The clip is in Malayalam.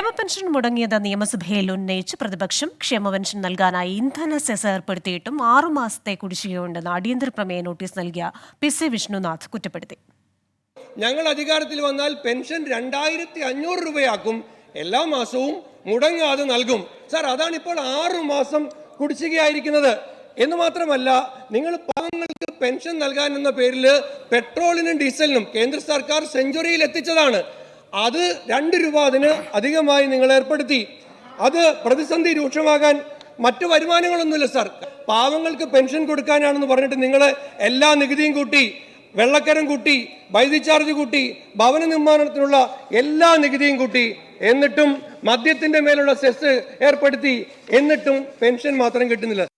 ക്ഷേമ പെൻഷൻ മുടങ്ങിയത് നിയമസഭയിൽ ഉന്നയിച്ച് പ്രതിപക്ഷം ക്ഷേമ പെൻഷൻ നൽകാനായി ഇന്ധന സെസ് ഏർപ്പെടുത്തിയിട്ടും ആറുമാസത്തെ കുടിശ്ശികയുണ്ടെന്ന് അടിയന്തര പ്രമേയ നോട്ടീസ് നൽകിയ പി സി വിഷ്ണുനാഥ് കുറ്റപ്പെടുത്തി. ഞങ്ങൾ അധികാരത്തിൽ വന്നാൽ പെൻഷൻ രണ്ടായിരത്തി അഞ്ഞൂറ് രൂപയാക്കും. എല്ലാ മാസവും മുടങ്ങാതെ നൽകും. സാർ അതാണ് ഇപ്പോൾ ആറു മാസം കുടിശ്ശികയായിരിക്കുന്നത്. എന്ന് മാത്രമല്ല നിങ്ങൾ പാവങ്ങൾക്ക് പെൻഷൻ നൽകാൻ എന്ന പേരിൽ പെട്രോളിനും ഡീസലിനും കേന്ദ്ര സർക്കാർ സെഞ്ചുറിയിൽ എത്തിച്ചതാണ് അത് രണ്ട് രൂപ അതിന് അധികമായി നിങ്ങൾ ഏർപ്പെടുത്തി. അത് പ്രതിസന്ധി രൂക്ഷമാകാൻ മറ്റു വരുമാനങ്ങളൊന്നുമില്ല സാർ. പാവങ്ങൾക്ക് പെൻഷൻ കൊടുക്കാനാണെന്ന് പറഞ്ഞിട്ട് നിങ്ങൾ എല്ലാ നികുതിയും കൂട്ടി വെള്ളക്കരം കൂട്ടി വൈദ്യുതി ചാർജ് കൂട്ടി ഭവന നിർമ്മാണത്തിനുള്ള എല്ലാ നികുതിയും കൂട്ടി എന്നിട്ടും മദ്യത്തിന്റെ മേലുള്ള സെസ് ഏർപ്പെടുത്തി എന്നിട്ടും പെൻഷൻ മാത്രം കിട്ടുന്നില്ല.